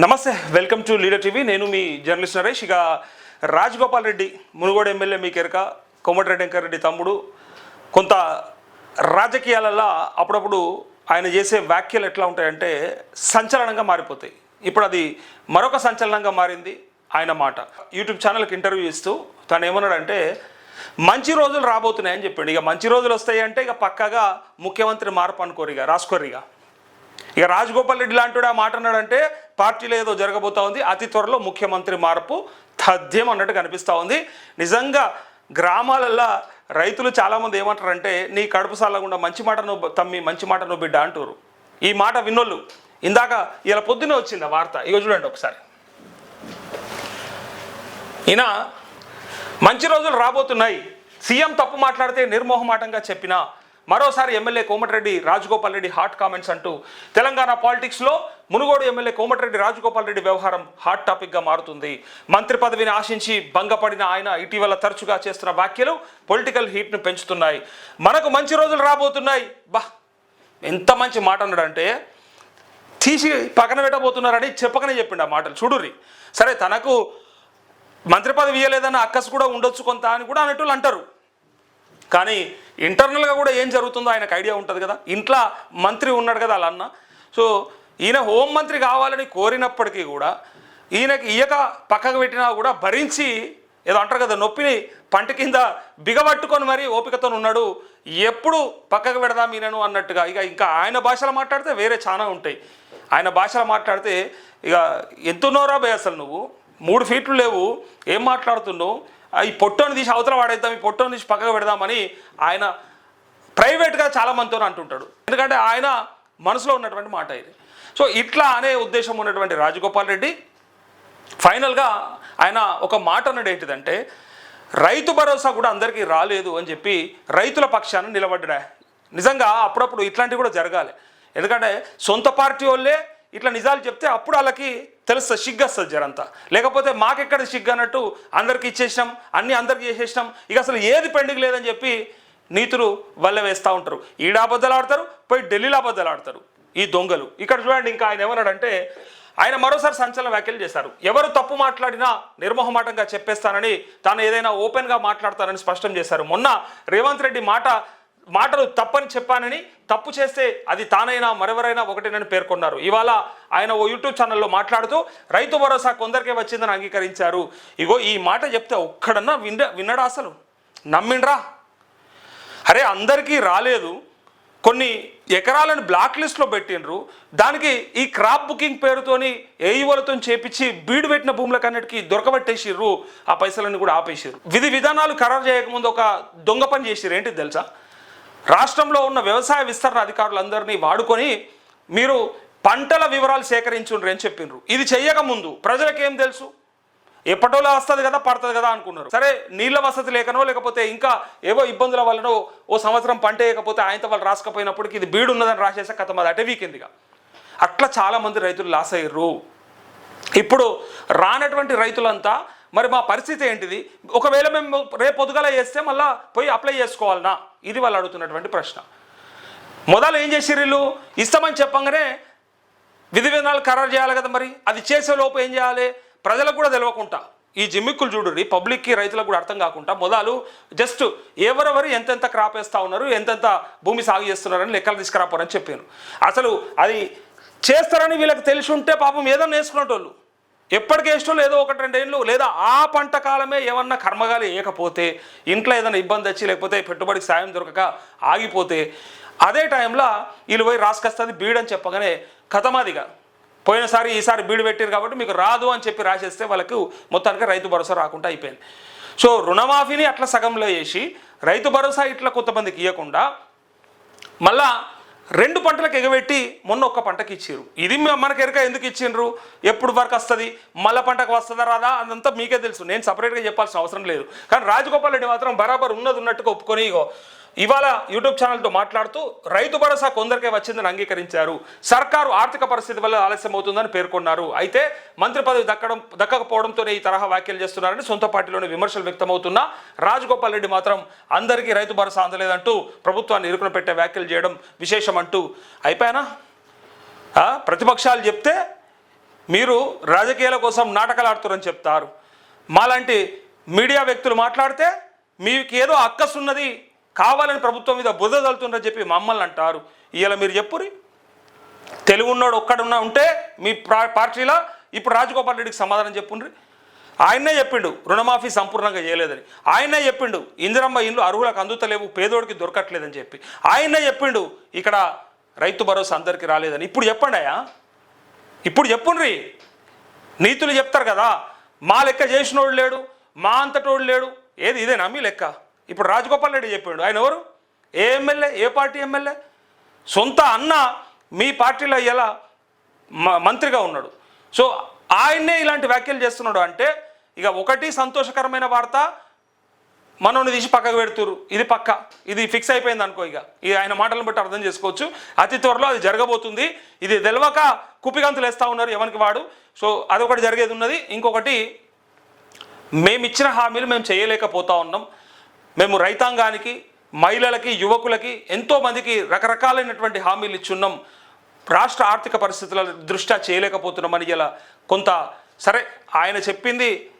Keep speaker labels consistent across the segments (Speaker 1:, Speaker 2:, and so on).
Speaker 1: నమస్తే welcome to leader TV. నేను మీ journalist Naresh. ఇక రాజగోపాల్ రెడ్డి మునుగోడు ఎమ్మెల్యే మీ కెరక కోమటిరెడ్డి వెంకరెడ్డి తమ్ముడు. కొంత రాజకీయాలలో అప్పుడప్పుడు ఆయన చేసే వ్యాఖ్యలు ఎట్లా ఉంటాయంటే సంచలనంగా మారిపోతాయి. ఇప్పుడు అది మరొక సంచలనంగా మారింది ఆయన మాట. యూట్యూబ్ ఛానల్కి ఇంటర్వ్యూ ఇస్తూ తను ఏమన్నాడంటే మంచి రోజులు రాబోతున్నాయని చెప్పాడు. ఇక మంచి రోజులు వస్తాయి అంటే ఇక పక్కాగా ముఖ్యమంత్రి మార్పు అనుకోరు ఇక రాసుకోరు ఇక. ఇక రాజగోపాల్ రెడ్డి లాంటి ఆ మాట అన్నాడంటే పార్టీలో ఏదో జరగబోతా ఉంది అతి త్వరలో ముఖ్యమంత్రి మార్పు తథ్యం అన్నట్టు కనిపిస్తూ ఉంది. నిజంగా గ్రామాలల్లో రైతులు చాలామంది ఏమంటారంటే నీ కడుపు సాలకుండా మంచి మాట నువ్వు తమ్మి మంచి మాట నువ్వు బిడ్డ అంటారు. ఈ మాట విన్నోళ్ళు. ఇందాక ఇలా పొద్దున్నే వచ్చింది ఆ వార్త. ఇక చూడండి ఒకసారి. ఈయన మంచి రోజులు రాబోతున్నాయి. సీఎం తప్పు మాట్లాడితే నిర్మోహమాటంగా చెప్పినా మరోసారి MLA Komatireddy Rajagopal Reddy hot comments అంటూ తెలంగాణ పాలిటిక్స్లో మునుగోడు ఎమ్మెల్యే కోమటిరెడ్డి రాజగోపాల్ రెడ్డి వ్యవహారం హాట్ టాపిక్గా మారుతుంది. మంత్రి పదవిని ఆశించి భంగపడిన ఆయన ఇటీవల తరచుగా చేస్తున్న వ్యాఖ్యలు పొలిటికల్ హీట్ను పెంచుతున్నాయి. మనకు మంచి రోజులు రాబోతున్నాయి. బా ఎంత మంచి మాట అన్నాడంటే తీసి పక్కన పెట్టబోతున్నారని చెప్పకనే చెప్పిండు ఆ మాటలు. చూడుర్రి సరే తనకు మంత్రి పదవి ఇవ్వలేదన్న అక్కసు కూడా ఉండొచ్చు కొంత అని కూడా అనేటోళ్ళు అంటారు. కానీ ఇంటర్నల్గా కూడా ఏం జరుగుతుందో ఆయనకు ఐడియా ఉంటుంది కదా. ఇంట్లో మంత్రి ఉన్నాడు కదా అలా అన్న సో ఈయన హోంమంత్రి కావాలని కోరినప్పటికీ కూడా ఈయనకి ఈయక పక్కకు పెట్టినా కూడా భరించి ఏదో అంటారు కదా నొప్పిని పంట కింద బిగబట్టుకొని మరీ ఓపికతో ఉన్నాడు. ఎప్పుడు పక్కకు పెడదాం ఈయనను అన్నట్టుగా ఇక ఇంకా ఆయన భాషలో మాట్లాడితే వేరే చాలా ఉంటాయి. ఆయన భాషలో మాట్లాడితే ఇక ఎంతున్నారా బే అసలు నువ్వు? మూడు ఫీట్లు లేవు. ఏం మాట్లాడుతున్నావు? ఈ పొట్టోని తీసి అవతల వాడేద్దాం ఈ పొట్టోని తీసి పక్కకు పెడదామని ఆయన ప్రైవేట్గా చాలా మందితో అంటుంటాడు. ఎందుకంటే ఆయన మనసులో ఉన్నటువంటి మాట ఇది. సో ఇట్లా అనే ఉద్దేశం ఉన్నటువంటి రాజగోపాల్ రెడ్డి ఫైనల్గా ఆయన ఒక మాట అన్నాడు ఏంటిదంటే రైతు భరోసా కూడా అందరికీ రాలేదు అని చెప్పి రైతుల పక్షాన నిలబడ్డా నిజంగా అప్పుడప్పుడు ఇట్లాంటివి కూడా జరగాలి. ఎందుకంటే సొంత పార్టీ వాళ్ళే ఇట్లా నిజాలు చెప్తే అప్పుడు వాళ్ళకి తెలుస్తుంది సిగ్గు వస్తుంది జరంతా లేకపోతే మాకెక్కడ సిగ్గు అన్నట్టు అందరికి ఇచ్చేసినాం అన్నీ అందరికి చేసేసినాం. ఇక అసలు ఏది పెండింగ్ లేదని చెప్పి నీతులు వల్ల వేస్తూ ఉంటారు. ఈడ అబద్ధాలు ఆడతారు పోయి ఢిల్లీలో అబద్ధాలు ఆడతారు ఈ దొంగలు. ఇక్కడ చూడండి ఇంకా ఆయన ఏమన్నాడంటే ఆయన మరోసారి సంచలన వ్యాఖ్యలు చేశారు. ఎవరు తప్పు మాట్లాడినా నిర్మోహమాటంగా చెప్పేస్తానని తాను ఏదైనా ఓపెన్గా మాట్లాడతానని స్పష్టం చేశారు. మొన్న రేవంత్ రెడ్డి మాట మాటలు తప్పని చెప్పానని తప్పు చేస్తే అది తానైనా మరెవరైనా ఒకటేనని పేర్కొన్నారు. ఇవాళ ఆయన ఓ యూట్యూబ్ ఛానల్లో మాట్లాడుతూ రైతు భరోసా కొందరికే వచ్చిందని అంగీకరించారు. ఇగో ఈ మాట చెప్తే ఒక్కడన్నా విన విన్నడా అసలు? నమ్మిండ్రా? అరే అందరికీ రాలేదు. కొన్ని ఎకరాలను బ్లాక్ లిస్ట్లో పెట్టిండ్రు. దానికి ఈ క్రాప్ బుకింగ్ పేరుతోని ఏఈఓలతో చేపించి బీడు పెట్టిన భూములకన్నిటికీ దొరకబెట్టేసిర్రు. ఆ పైసలన్నీ కూడా ఆపేసిర్రు. విధి విధానాలు ఖరారు చేయకముందు ఒక దొంగ పని చేసిర్రు. ఏంటి తెలుసా? రాష్ట్రంలో ఉన్న వ్యవసాయ విస్తరణ అధికారులందరినీ వాడుకొని మీరు పంటల వివరాలు సేకరించుండ్రు అని చెప్పిండ్రు. ఇది చెయ్యకముందు ప్రజలకేం తెలుసు? ఎప్పటోలో వస్తుంది కదా పడుతుంది కదా అనుకున్నారు. సరే నీళ్ళ వసతి లేకనో లేకపోతే ఇంకా ఏవో ఇబ్బందుల వల్లనో ఓ సంవత్సరం పంట వేయకపోతే ఆయనతో వాళ్ళు రాసుకపోయినప్పటికీ ఇది బీడు ఉన్నదని రాసేసే కథ అది అటే వీకిందిగా అట్లా చాలామంది రైతులు లాస్ అయ్యారు ఇప్పుడు రానటువంటి రైతులంతా మరి మా పరిస్థితి ఏంటిది? ఒకవేళ మేము రేపు పొద్దుగల చేస్తే మళ్ళీ పోయి అప్లై చేసుకోవాలనా? ఇది వాళ్ళు అడుగుతున్నటువంటి ప్రశ్న. మొదలు ఏం చేసిర్రు వీళ్ళు? ఇస్తామని చెప్పంగానే విధి విధానాలు ఖరారు చేయాలి కదా మరి? అది చేసే లోపు ఏం చేయాలి? ప్రజలకు కూడా తెలియకుండా ఈ జిమ్మిక్కులు చూడుడి పబ్లిక్కి రైతులకు కూడా అర్థం కాకుండా మొదలు జస్ట్ ఎవరెవరు ఎంతెంత క్రాప్ వేస్తూ ఉన్నారు ఎంతెంత భూమి సాగు చేస్తున్నారని లెక్కలు తీసుకురాపోరని చెప్పాను అసలు అది చేస్తారని వీళ్ళకి తెలిసి ఉంటే పాపం ఏదన్నా వేసుకునేటోళ్ళు ఎప్పటికేష్టం లేదో ఒకటి రెండేళ్ళు లేదా ఆ పంట కాలమే ఏమన్నా కర్మగాలి వేయకపోతే ఇంట్లో ఏదైనా ఇబ్బంది వచ్చి లేకపోతే పెట్టుబడికి సాయం దొరకక ఆగిపోతే అదే టైంలో వీళ్ళు పోయి రాసుకొస్తుంది బీడని చెప్పగానే కథమాదిగా పోయినసారి ఈసారి బీడు పెట్టారు కాబట్టి మీకు రాదు అని చెప్పి రాసేస్తే వాళ్ళకు మొత్తానికి రైతు భరోసా రాకుండా అయిపోయింది. సో రుణమాఫీని అట్లా సగంలో వేసి రైతు భరోసా ఇట్లా కొంతమందికి ఇవ్వకుండా మళ్ళా రెండు పంటలకు ఎగబెట్టి మొన్న ఒక్క పంటకి ఇచ్చారు ఇది మనకి ఎరక ఎందుకు ఇచ్చిండ్రు ఎప్పుడు వరకు వస్తుంది? మళ్ళీ పంటకు వస్తుందా రాదా? అదంతా మీకే తెలుసు. నేను సపరేట్గా చెప్పాల్సిన అవసరం లేదు. కానీ రాజగోపాల్ రెడ్డి మాత్రం బరాబర్ ఉన్నది ఉన్నట్టుగా ఒప్పుకొని ఇగో ఇవాళ యూట్యూబ్ ఛానల్తో మాట్లాడుతూ రైతు భరోసా కొందరికే వచ్చిందని అంగీకరించారు. సర్కారు ఆర్థిక పరిస్థితి వల్ల ఆలస్యం అవుతుందని పేర్కొన్నారు. అయితే మంత్రి పదవి దక్కడం దక్కకపోవడంతోనే ఈ తరహా వ్యాఖ్యలు చేస్తున్నారని సొంత పార్టీలోని విమర్శలు వ్యక్తమవుతున్న రాజగోపాల్ రెడ్డి మాత్రం అందరికీ రైతు భరోసా అందలేదంటూ ప్రభుత్వాన్ని ఇరుకున పెట్టే వ్యాఖ్యలు చేయడం విశేషం అంటూ అయిపోయానా ప్రతిపక్షాలు చెప్తే మీరు రాజకీయాల కోసం నాటకాలు ఆడుతున్నారని చెప్తారు. మాలాంటి మీడియా వ్యక్తులు మాట్లాడితే మీకు ఏదో అక్కసున్నది కావాలని ప్రభుత్వం మీద బుధ తలుతుందని చెప్పి మమ్మల్ని అంటారు. ఇవాళ మీరు చెప్పురి తెలుగు ఉన్నాడు ఒక్కడున్నా ఉంటే మీ ప్రా- పార్టీలో ఇప్పుడు రాజగోపాల్ రెడ్డికి సమాధానం చెప్పుండ్రి? ఆయనే చెప్పిండు రుణమాఫీ సంపూర్ణంగా చేయలేదని. ఆయనే చెప్పిండు ఇందిరమ్మ ఇండ్లు అర్హులకు అందుతలేవు పేదోడికి దొరకట్లేదని చెప్పి. ఆయనే చెప్పిండు ఇక్కడ రైతు భరోసా అందరికీ రాలేదని. ఇప్పుడు చెప్పండి అయ్యా. ఇప్పుడు చెప్పుండ్రి. నీతులు చెప్తారు కదా. మా లెక్క చేసినోడు లేడు మా అంతటోడు లేడు. ఏది ఇదేనా మీ లెక్క? ఇప్పుడు రాజగోపాల్ రెడ్డి చెప్పాడు. ఆయన ఎవరు? ఏ ఎమ్మెల్యే? ఏ పార్టీ ఎమ్మెల్యే? సొంత అన్న మీ పార్టీలో ఎలా మ- మంత్రిగా ఉన్నాడు. సో ఆయన్నే ఇలాంటి వ్యాఖ్యలు చేస్తున్నాడు అంటే ఇక ఒకటి సంతోషకరమైన వార్త మనోని తీసి పక్కకు పెడుతురు ఇది పక్క. ఇది ఫిక్స్ అయిపోయింది అనుకో ఇక. ఇది ఆయన మాటలను బట్టి అర్థం చేసుకోవచ్చు. అతి త్వరలో అది జరగబోతుంది. ఇది తెలవక కుప్పిగంతులు వేస్తూ ఉన్నారు ఎవరికి వాడు. సో అదొకటి జరిగేది ఉన్నది. ఇంకొకటి మేము ఇచ్చిన హామీలు మేము చేయలేకపోతా ఉన్నాం. మేము రైతాంగానికి మహిళలకి యువకులకి ఎంతోమందికి రకరకాలైనటువంటి హామీలు ఇచ్చున్నాం. రాష్ట్ర ఆర్థిక పరిస్థితుల దృష్ట్యా చేయలేకపోతున్నామని ఇలా కొంత సరే ఆయన చెప్పింది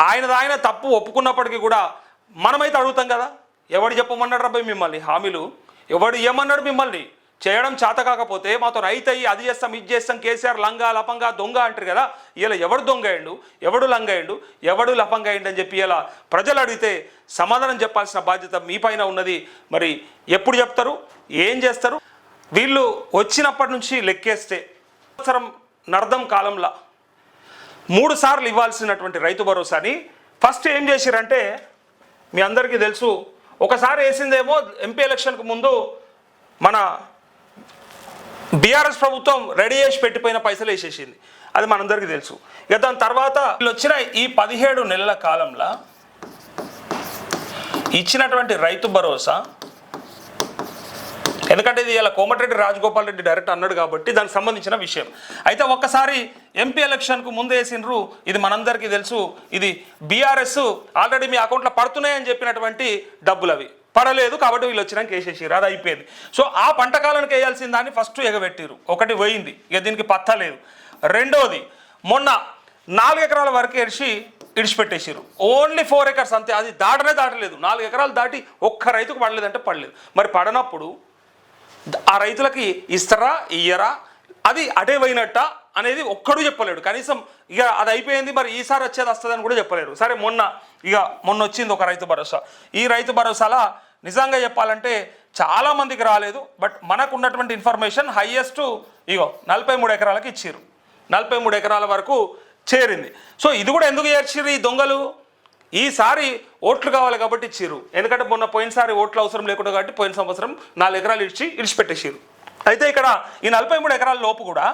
Speaker 1: ఆయనది ఆయన తప్పు ఒప్పుకున్నప్పటికీ కూడా మనమైతే అడుగుతాం కదా. ఎవడు చెప్పమన్నాడు రాబాయ్ మిమ్మల్ని హామీలు? ఎవడు ఏమన్నాడు మిమ్మల్ని? చేయడం చేత కాకపోతే మాతో రైతు అయ్యి అది చేస్తాం ఇది చేస్తాం కేసీఆర్ లంగా లపంగా దొంగ అంటారు కదా ఇలా ఎవడు దొంగ అయ్యిండు ఎవడు లంగ అయ్యిండు ఎవడు లపంగా అయ్యిండు అని చెప్పి ఇలా ప్రజలు అడిగితే సమాధానం చెప్పాల్సిన బాధ్యత మీ పైన ఉన్నది. మరి ఎప్పుడు చెప్తారు? ఏం చేస్తారు? వీళ్ళు వచ్చినప్పటి నుంచి లెక్కేస్తే సంవత్సరం నర్దం కాలంలో మూడు సార్లు ఇవ్వాల్సినటువంటి రైతు భరోసాని ఫస్ట్ ఏం చేసిరంటే మీ అందరికీ తెలుసు ఒకసారి వేసిందేమో ఎంపీ ఎలక్షన్కు ముందు మన బీఆర్ఎస్ ప్రభుత్వం రెడీ చేసి పెట్టిపోయిన పైసలు వేసేసింది. అది మనందరికీ తెలుసు. ఇక దాని తర్వాత వీళ్ళు వచ్చిన ఈ పదిహేడు నెలల కాలంలో ఇచ్చినటువంటి రైతు భరోసా ఎందుకంటే ఇది ఇలా కోమటిరెడ్డి రాజగోపాల్ రెడ్డి డైరెక్ట్ అన్నాడు కాబట్టి దానికి సంబంధించిన విషయం. అయితే ఒక్కసారి ఎంపీ ఎలక్షన్కు ముందు వేసిండ్రు ఇది మనందరికీ తెలుసు ఇది బీఆర్ఎస్ ఆల్రెడీ మీ అకౌంట్లో పడుతున్నాయని చెప్పినటువంటి డబ్బులు అవి పడలేదు కాబట్టి వీళ్ళు వచ్చినాక వేసేసారు అది అయిపోయింది. సో ఆ పంటకాలానికి వేయాల్సిన దాన్ని ఫస్ట్ ఎగబెట్టిరు ఒకటి పోయింది. ఇక దీనికి పత్త లేదు. రెండోది మొన్న నాలుగు ఎకరాల వరకు ఎడిచి ఇడిచిపెట్టేసారు ఓన్లీ ఫోర్ ఎకర్స్ అంతే. అది దాటనే దాటలేదు. నాలుగు ఎకరాలు దాటి ఒక్క రైతుకు పడలేదంటే పడలేదు. మరి పడనప్పుడు ఆ రైతులకి ఇస్తారా ఇయ్యరా? అది అటే పోయినట్ట అనేది ఒక్కడు చెప్పలేడు. కనీసం ఇక అది అయిపోయింది మరి ఈసారి వచ్చేది వస్తుందని కూడా చెప్పలేరు. సరే మొన్న ఇక మొన్న వచ్చింది ఒక రైతు భరోసా. ఈ రైతు భరోసాలా నిజంగా చెప్పాలంటే చాలా మందికి రాలేదు బట్ మనకు ఉన్నటువంటి ఇన్ఫర్మేషన్ హయ్యెస్ట్ ఇగో నలభై మూడు ఎకరాలకి ఇచ్చిర్రు. నలభై మూడు ఎకరాల వరకు చేరింది. సో ఇది కూడా ఎందుకు చేర్చిర్రు ఈ దొంగలు? ఈసారి ఓట్లు కావాలి కాబట్టి ఇచ్చిర్రు. ఎందుకంటే మొన్న పోయినసారి ఓట్లు అవసరం లేకుండా కాబట్టి పోయిన సంవత్సరం నాలుగు ఎకరాలు ఇచ్చి ఇడిచిపెట్టేసిర్రు. అయితే ఇక్కడ ఈ నలభై మూడు ఎకరాల లోపు కూడా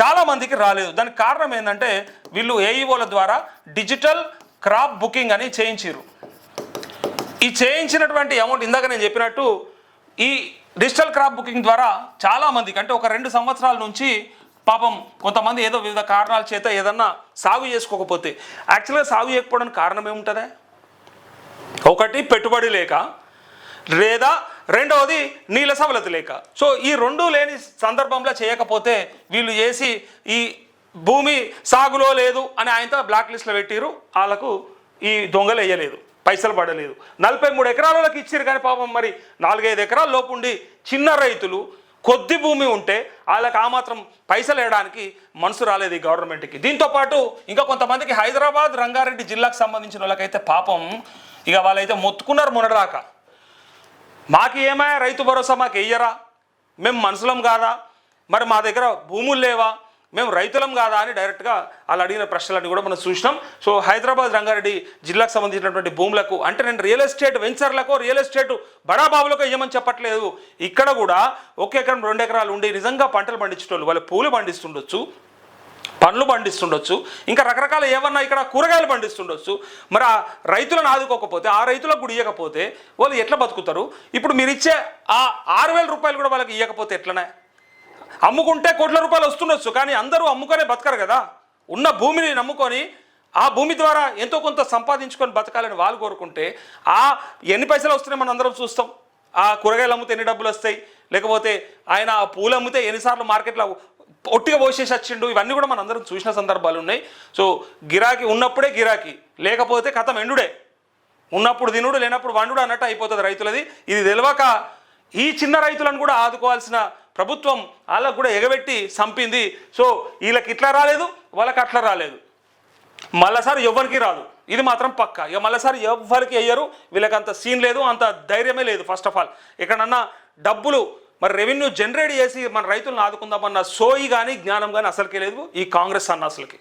Speaker 1: చాలా మందికి రాలేదు. దానికి కారణం ఏంటంటే వీళ్ళు ఏఈఓల ద్వారా డిజిటల్ క్రాప్ బుకింగ్ అని చేయించారు ఈ చేయించినటువంటి అమౌంట్ ఇందాక నేను చెప్పినట్టు ఈ డిజిటల్ క్రాప్ బుకింగ్ ద్వారా చాలామందికి అంటే ఒక రెండు సంవత్సరాల నుంచి పాపం కొంతమంది ఏదో వివిధ కారణాల చేత ఏదన్నా సాగు చేసుకోకపోతే యాక్చువల్గా సాగు చేయకపోవడానికి కారణం ఏముంటుంది? ఒకటి పెట్టుబడి లేక లేదా రెండవది నీళ్ళ సవలత లేక. సో ఈ రెండు లేని సందర్భంలో చేయకపోతే వీళ్ళు చేసి ఈ భూమి సాగులో లేదు అని ఆయనతో బ్లాక్ లిస్ట్లో పెట్టిరు వాళ్ళకు ఈ దొంగలు వేయలేదు. పైసలు పడలేదు. నలభై మూడు ఎకరాలకి ఇచ్చారు కానీ పాపం మరి నాలుగైదు ఎకరాల లోపుండి చిన్న రైతులు కొద్ది భూమి ఉంటే వాళ్ళకి ఆ మాత్రం పైసలు వేయడానికి మనసు రాలేదు ఈ గవర్నమెంట్కి. దీంతో పాటు ఇంకా కొంతమందికి హైదరాబాద్ రంగారెడ్డి జిల్లాకు సంబంధించిన వాళ్ళకైతే పాపం ఇక వాళ్ళైతే మొత్తుకున్నారు మొన్నడాక మాకు ఏమయ్యా రైతు భరోసా మాకు వెయ్యరా మేము మనుషులం కాదా? మరి మా దగ్గర భూములు లేవా? మేము రైతులం కాదా అని డైరెక్ట్గా వాళ్ళు అడిగిన ప్రశ్నలన్నీ కూడా మనం చూసినాం. సో హైదరాబాద్ రంగారెడ్డి జిల్లాకు సంబంధించినటువంటి భూములకు అంటే నేను రియల్ ఎస్టేట్ వెంచర్లకు రియల్ ఎస్టేట్ బడాబాబులకు ఏమని చెప్పట్లేదు. ఇక్కడ కూడా ఒక ఎకరం రెండు ఎకరాలు ఉండి నిజంగా పంటలు పండించేటోళ్ళు వాళ్ళు పూలు పండిస్తుండొచ్చు పండ్లు పండిస్తుండొచ్చు ఇంకా రకరకాల ఏమన్నా ఇక్కడ కూరగాయలు పండిస్తుండొచ్చు. మరి ఆ రైతులను ఆదుకోకపోతే ఆ రైతులకు కూడా ఇవ్వకపోతే వాళ్ళు ఎట్లా బతుకుతారు? ఇప్పుడు మీరు ఇచ్చే ఆ ఆరు వేల రూపాయలు కూడా వాళ్ళకి ఇవ్వకపోతే ఎట్లనే? అమ్ముకుంటే కోట్ల రూపాయలు వస్తుండొచ్చు కానీ అందరూ అమ్ముకొనే బతకరు కదా. ఉన్న భూమిని నమ్ముకొని ఆ భూమి ద్వారా ఎంతో కొంత సంపాదించుకొని బతకాలని వాళ్ళు కోరుకుంటే ఆ ఎన్ని పైసలు వస్తున్నాయి మనం అందరం చూస్తాం. ఆ కూరగాయలు అమ్మితే ఎన్ని డబ్బులు వస్తాయి? లేకపోతే ఆయన ఆ పూలు అమ్మితే ఎన్నిసార్లు మార్కెట్లో ఒట్టిగా పోసేసి వచ్చిండు? ఇవన్నీ కూడా మనం అందరం చూసిన సందర్భాలు ఉన్నాయి. సో గిరాకీ ఉన్నప్పుడే గిరాకీ లేకపోతే కథం ఎండుడే. ఉన్నప్పుడు దినుడు లేనప్పుడు వండుడు అన్నట్టు అయిపోతుంది రైతులది. ఇది తెలియక ఈ చిన్న రైతులను కూడా ఆదుకోవాల్సిన ప్రభుత్వం వాళ్ళకు కూడా ఎగబెట్టి చంపింది సో వీళ్ళకి ఇట్లా రాలేదు వాళ్ళకి అట్లా రాలేదు. మళ్ళీసారి ఎవరికి రాదు. ఇది మాత్రం పక్క. ఇక మళ్ళీసారి ఎవరికి వేయరు. వీళ్ళకి అంత సీన్ లేదు అంత ధైర్యమే లేదు ఫస్ట్ ఆఫ్ ఆల్ ఎక్కడన్నా డబ్బులు మరి రెవెన్యూ జనరేట్ చేసి మన రైతులను ఆదుకుందామన్న సోయి కానీ జ్ఞానం కానీ అసలుకే లేదు ఈ కాంగ్రెస్ అన్న అసలుకి.